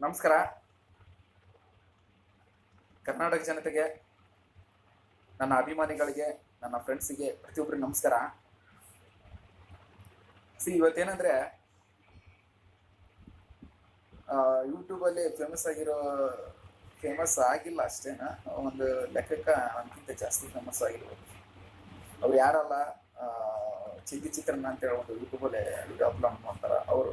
ನಮಸ್ಕಾರ. ಕರ್ನಾಟಕ ಜನತೆಗೆ ನನ್ನ ಅಭಿಮಾನಿಗಳಿಗೆ ನನ್ನ ಫ್ರೆಂಡ್ಸಿಗೆ ಪ್ರತಿಯೊಬ್ಬರಿಗೆ ನಮಸ್ಕಾರ. ಸಿ ಇವತ್ತೇನಂದ್ರೆ ಯೂಟ್ಯೂಬಲ್ಲಿ ಫೇಮಸ್ ಆಗಿರೋ ಫೇಮಸ್ ಆಗಿಲ್ಲ ಅಷ್ಟೇನ ಒಂದು ಲೆಕ್ಕಕ್ಕೆ ನನಗಿಂತ ಜಾಸ್ತಿ ಫೇಮಸ್ ಆಗಿರ್ಬೋದು ಅವ್ರು ಯಾರಲ್ಲ ಆ, ಚಿಂದಿ ಅಂತ ಅಂತೇಳಿ ಒಂದು ಯೂಟ್ಯೂಬಲ್ಲಿ ವಿಡಿಯೋ ಅಪ್ಲೋಡ್ ಮಾಡ್ತಾರ. ಅವರು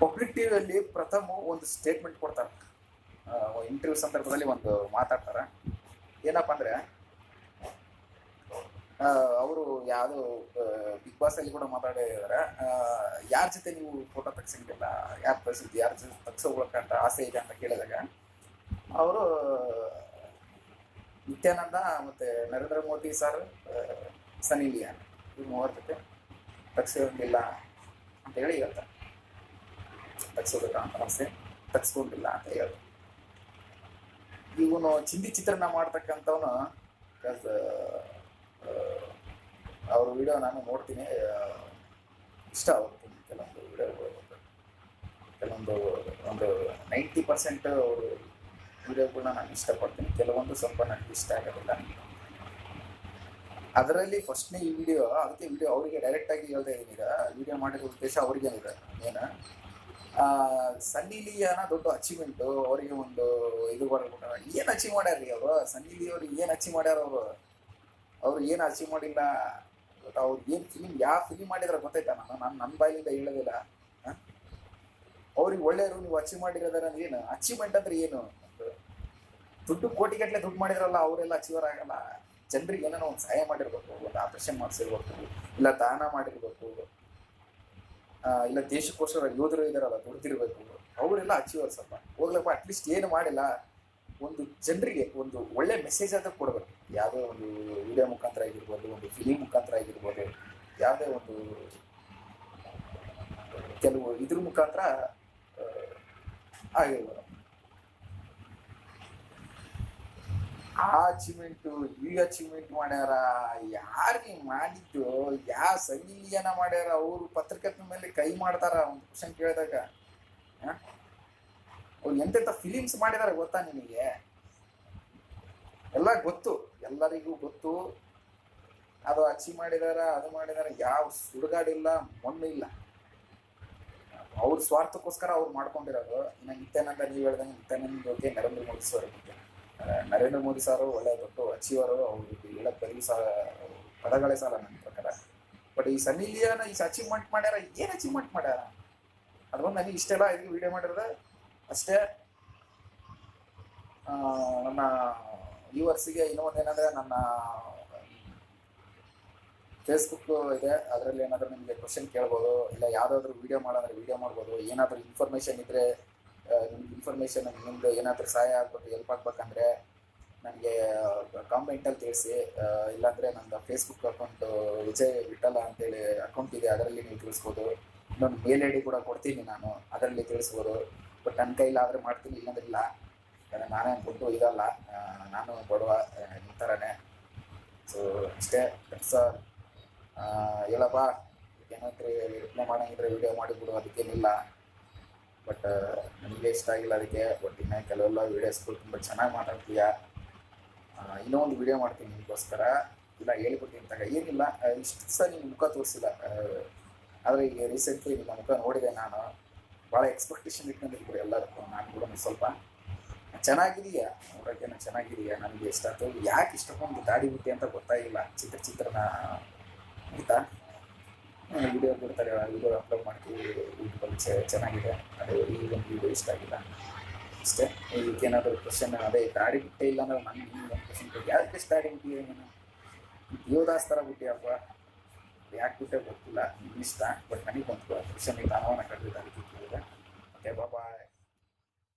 ಪಬ್ಲಿಕ್ ಟಿವಿಯಲ್ಲಿ ಪ್ರಥಮ ಒಂದು ಸ್ಟೇಟ್ಮೆಂಟ್ ಕೊಡ್ತಾರೆ. ಇಂಟರ್ವ್ಯೂ ಸಂದರ್ಭದಲ್ಲಿ ಒಂದು ಮಾತಾಡ್ತಾರೆ. ಏನಪ್ಪ ಅಂದ್ರೆ ಅವರು ಯಾವುದು ಬಿಗ್ ಬಾಸ್ ಅಲ್ಲಿ ಕೂಡ ಮಾತಾಡಿದಾರೆ ಯಾರ ಜೊತೆ ನೀವು ಫೋಟೋ ತೆಗ್ಸಂಗಿಲ್ಲ ಯಾರು ತೆಗ್ಸಿದ್ದು ಯಾರ ಜೊತೆ ತೆಗ್ಸೋಗ್ಬೇಕಂತ ಆಸೆ ಇದೆ ಅಂತ ಕೇಳಿದಾಗ, ಅವರು, ನಿತ್ಯಾನಂದ ಮತ್ತೆ Narendra Modi sir Sunny Leone ಇವ್ರು ಮೂವರ ಜೊತೆ ಅಂತ ಹೇಳಿ ಹೇಳ್ತಾರೆ. ತೆಗ್ಸೋಬೇಕ ಅಂತ ಆಸೆ ತಗ್ಸ್ಕೊಂಡಿಲ್ಲ ಅಂತ ಹೇಳಿ. ಇವನು ಚಿಂದಿ ಚಿತ್ರಣ ಮಾಡ್ತಕ್ಕಂಥವನು ಅವ್ರ ವಿಡಿಯೋ ನಾನು ನೋಡ್ತೀನಿ. ಇಷ್ಟ ಆಗುತ್ತೆ ಕೆಲವೊಂದು ವಿಡಿಯೋಗಳು ಕೆಲವೊಂದು, ಒಂದು ನೈಂಟಿ ಪರ್ಸೆಂಟ್ ಅವರು ವಿಡಿಯೋಗಳನ್ನ ನಾನು ಇಷ್ಟಪಡ್ತೀನಿ. ಕೆಲವೊಂದು ಸ್ವಲ್ಪ ನನಗೆ ಇಷ್ಟ ಆಗೋದಿಲ್ಲ. ಅದರಲ್ಲಿ ಫಸ್ಟ್ನೇ ಈ ವಿಡಿಯೋ ಅದಕ್ಕೆ ವಿಡಿಯೋ ಅವರಿಗೆ ಡೈರೆಕ್ಟಾಗಿ ಹೇಳ್ದೆ ಇದ್ದೀನಿ ವಿಡಿಯೋ ಮಾಡಿರೋ ಉದ್ದೇಶ ಅವ್ರಿಗೆ ಏನಿದೆ ಏನು ಸನ್ನಿ ಲಿಯಾನ ದೊಡ್ಡ ಅಚೀವ್ಮೆಂಟ್ ಅವರಿಗೆ ಒಂದು ಇದು ಬರ್ಬಿಟ್ಟ ಏನು ಅಚೀವ್ ಮಾಡ್ಯಾರ್ರಿ ಅವರು? ಸನ್ನಿ ಏನು ಅಚೀವ್ ಮಾಡ್ಯಾರ ಅವರು? ಅವ್ರು ಏನು ಅಚೀವ್ ಮಾಡಿಲ್ಲ? ಅವ್ರು ಏನು ಫಿಲಿಮ್ ಯಾವ ಫಿಲಿಮ್ ಮಾಡಿದ್ರ ಗೊತ್ತಾಯ್ತಾ ನಾನು ನಾನು ನನ್ನ ಬಾಯಿಲಿಂದ ಹೇಳೋದಿಲ್ಲ? ಅವ್ರಿಗೆ ಒಳ್ಳೆಯವರು ನೀವು ಅಚೀವ್ ಮಾಡಿರೋದಾರ ಏನು? ಅಚೀವ್ಮೆಂಟ್ ಅಂದ್ರೆ ಏನು? ದುಡ್ಡು ಕೋಟಿಗಟ್ಟಲೆ ದುಡ್ಡು ಮಾಡಿದ್ರಲ್ಲ, ಅವರೆಲ್ಲ ಅಚೀವರ್ ಆಗಲ್ಲ. ಜನರಿಗೆ ಏನೋ ಒಂದು ಸಹಾಯ ಮಾಡಿರ್ಬೇಕು, ಒಂದು ಆಪರೇಷನ್ ಮಾಡಿಸಿರ್ಬೇಕು, ಇಲ್ಲ ದಾನ ಮಾಡಿರ್ಬೇಕು. ಇಲ್ಲ ದೇಶಕ್ಕೋಸ್ಕರ ಯೋಧರು ಇದಾರಲ್ಲ, ದುಡ್ದಿರ್ಬೇಕು. ಅವರೆಲ್ಲ ಅಚೀವರ್ಸ್ ಅಪ್ಪ ಹೋಗ್ಲಪ್ಪ ಅಟ್ಲೀಸ್ಟ್ ಏನು ಮಾಡಿಲ್ಲ. ಒಂದು ಜನರಿಗೆ ಒಂದು ಒಳ್ಳೆ ಮೆಸೇಜ್ ಅಂತ ಕೊಡ್ಬೇಕು. ಯಾವುದೇ ಒಂದು ವಿಡಿಯೋ ಮುಖಾಂತರ ಆಗಿರ್ಬೋದು, ಒಂದು ಫಿಲಿಂ ಮುಖಾಂತರ ಆಗಿರ್ಬೋದು, ಯಾವುದೇ ಒಂದು ಕೆಲವು ಇದ್ರ ಮುಖಾಂತರ ಆಗಿರ್ಬೋದು. ಆ ಅಚೀವ್ಮೆಂಟು ಈ ಅಚೀವ್ಮೆಂಟ್ ಮಾಡ್ಯಾರ ಯಾರಿಗೆ ಮಾಡಿದ್ದು, ಯಾ ಸಂಗೀಯನ ಮಾಡ್ಯಾರ, ಅವರು ಪತ್ರಕರ್ತನ ಮೇಲೆ ಕೈ ಮಾಡ್ತಾರ, ಒಂದು ಕ್ವಶನ್ ಕೇಳಿದಾಗ? ಅವ್ರು ಎಂತೆಂಥ ಫಿಲಿಮ್ಸ್ ಮಾಡಿದಾರೆ ಗೊತ್ತಾ ನಿನಗೆ ಎಲ್ಲ ಗೊತ್ತು, ಎಲ್ಲರಿಗೂ ಗೊತ್ತು. ಅದು ಅಚೀವ್ ಮಾಡಿದಾರ, ಅದು ಮಾಡಿದಾರ, ಯಾವ ಸುಡುಗಾಡಿಲ್ಲ ಮೊನ್ನೆ ಇಲ್ಲ. ಅವ್ರ ಸ್ವಾರ್ಥಕ್ಕೋಸ್ಕರ ಅವ್ರು ಮಾಡ್ಕೊಂಡಿರೋದು. ಇನ್ನ ನಿತ್ಯಾನಂದ ನೀವು ಹೇಳ್ದಂಗೆ ನಿತ್ಯಾನಂದ ಬಗ್ಗೆ ನರೇಂದ್ರ ಮೋದಿ ಸರ್ ಬಗ್ಗೆ. ನರೇಂದ್ರ ಮೋದಿ ಸಾರು ಒಳ್ಳೆ ದೊಡ್ಡ ಅಚೀವರು ಅವ್ರಿಗೆ ಹೇಳಕ್ ಬರೀ ಸಾಲ ಪದಗಳೇ ಸಾಲ ನನ್ನ ಪ್ರಕಾರ. ಬಟ್ ಈ ಸನ್ನಿ ಲಿಯಾನ ಈ ಅಚೀವ್ಮೆಂಟ್ ಮಾಡ್ಯಾರ, ಏನು ಅಚೀವ್ಮೆಂಟ್ ಮಾಡ್ಯಾರ? ಅದೊಂದು ನನಗೆ ಇಷ್ಟೆಲ್ಲ ಇದಕ್ಕೆ ವಿಡಿಯೋ ಮಾಡಿರೋದು. ಅಷ್ಟೇ ನನ್ನ ವ್ಯೂವರ್ಸಿಗೆ ಇನ್ನೂ ಒಂದು ಏನಂದ್ರೆ ನನ್ನ ಫೇಸ್ಬುಕ್ ಇದೆ. ಅದರಲ್ಲಿ ಏನಾದರೂ ನಿಮಗೆ ಕ್ವಶನ್ ಕೇಳ್ಬೋದು, ಇಲ್ಲ ಯಾವುದಾದ್ರೂ ವಿಡಿಯೋ ಮಾಡೋದ್ರೆ ವಿಡಿಯೋ ಮಾಡ್ಬೋದು. ಏನಾದರೂ ಇನ್ಫಾರ್ಮೇಷನ್ ಇದ್ದರೆ ನಿಮ್ಗೆ ಇನ್ಫಾರ್ಮೇಷನ್ ನಿಮ್ದು ಏನಾದರೂ ಸಹಾಯ ಆಗ್ಬೋದು ಹೆಲ್ಪ್ ಆಗ್ಬೇಕಂದ್ರೆ ನನಗೆ ಕಾಮೆಂಟಲ್ಲಿ ತಿಳಿಸಿ ಇಲ್ಲಾಂದರೆ ನಂದು ಫೇಸ್ಬುಕ್ ಅಕೌಂಟು ವಿಜಯ್ ವಿಠಲ ಅಂತೇಳಿ ಅಕೌಂಟ್ ಇದೆ, ಅದರಲ್ಲಿ ನೀವು ತಿಳಿಸ್ಬೋದು. ಇನ್ನೊಂದು ಮೇಲ್ ಐ ಡಿ ಕೂಡ ಕೊಡ್ತೀನಿ ನಾನು, ಅದರಲ್ಲಿ ತಿಳಿಸ್ಬೋದು. ಬಟ್ ನನ್ನ ಕೈಲಾದರೆ ಮಾಡ್ತೀನಿ, ಇಲ್ಲಾಂದ್ರೆ ಇಲ್ಲ. ನಾನೇ ಕೊಟ್ಟು ಇದಲ್ಲ ನಾನು ಬಡವ ನಿಮ್ಮ ಥರನೇ ಸೊ ಅಷ್ಟೇ ಸರ್ ಹೇಳಪ್ಪ, ಏನಾದರೂ ರಿಪ್ಲೈ ಮಾಡೋಂಗಿದ್ರೆ ವಿಡಿಯೋ ಮಾಡಿಬಿಡು ಅದಕ್ಕೇನಿಲ್ಲ. ಬಟ್ ನನಗೆ ಇಷ್ಟ ಆಗಿಲ್ಲ ಅದಕ್ಕೆ ಬಟ್ ಇನ್ನೇ ಕೆಲವೆಲ್ಲ ವೀಡಿಯೋಸ್ಗಳು ತುಂಬ ಚೆನ್ನಾಗಿ ಮಾತಾಡ್ತೀಯ? ಇನ್ನೂ ಒಂದು ವಿಡಿಯೋ ಮಾಡ್ತೀನಿ ನಿಮಗೋಸ್ಕರ. ಇಲ್ಲ ಹೇಳ್ಬಿಡ್ತೀನಿ ತಗ ಏನಿಲ್ಲ ಇಷ್ಟು ಸಹ ನಿಮ್ಮ ಮುಖ ತೋರಿಸಿಲ್ಲ. ಆದರೆ ಈಗ ರೀಸೆಂಟ್ಲಿ ನಿಮ್ಮ ಮುಖ ನೋಡಿದೆ ನಾನು. ಭಾಳ ಎಕ್ಸ್ಪೆಕ್ಟೇಷನ್ ಇಟ್ಕೊಂಡಿರ್ಬೋದು ಎಲ್ಲದಕ್ಕೂ. ನಾನು ಕೂಡ ಸ್ವಲ್ಪ ಚೆನ್ನಾಗಿದೆಯಾ? ನೋಡೋಕ್ಕೇನೋ ಚೆನ್ನಾಗಿದೆಯಾ? ನನಗೆ ಇಷ್ಟ. ಆಯ್ತು ಯಾಕೆ ಇಷ್ಟಕ್ಕೊಂದು ದಾಡಿ ಬಿಟ್ಟೆ ಅಂತ ಗೊತ್ತಾಗಿಲ್ಲ ಚಿತ್ರ ಚಿತ್ರನ ಆಯಿತಾ ವಿಡಿಯೋ ಬಿಡ್ತಾರೆ ವಿಡಿಯೋ ಅಪ್ಲೋಡ್ ಮಾಡ್ತೀವಿ. ಯೂಟ್ಯೂಬಲ್ಲಿ ಚೆನ್ನಾಗಿದೆ. ಅದೇ ಈ ಒಂದು ವಿಡಿಯೋ ಇಷ್ಟ ಆಗಿಲ್ಲ. ಅಷ್ಟೇ. ಇದಕ್ಕೇನಾದರೂ ಕ್ವಶನ್ ಅದೇ ದಾಡಿ ಬಿಟ್ಟೆ ಇಲ್ಲ ಅಂದ್ರೆ ನನಗೆ ಒಂದು ಕ್ವಶನ್ ಯಾಕೆ ಇಷ್ಟ ದಾಡಿ ಬಿಟ್ಟಿದೆ ದೇವದಾಸ್ ಥರ ಬಿಟ್ಟಿಯಪ್ಪ ಯಾಕೆ ಬಿಟ್ಟೆ ಗೊತ್ತಿಲ್ಲ. ನಿಮ್ಗೆ ಇಷ್ಟ. ಬಟ್ ನನಗೆ ಒಂದು ಕ್ವಶನ್ ಇಲ್ಲ ಅನುಮಾನ ಕಟ್ಟಿದ್ದೆ ಅದಕ್ಕೆ ಓಕೆ ಬಾಯ್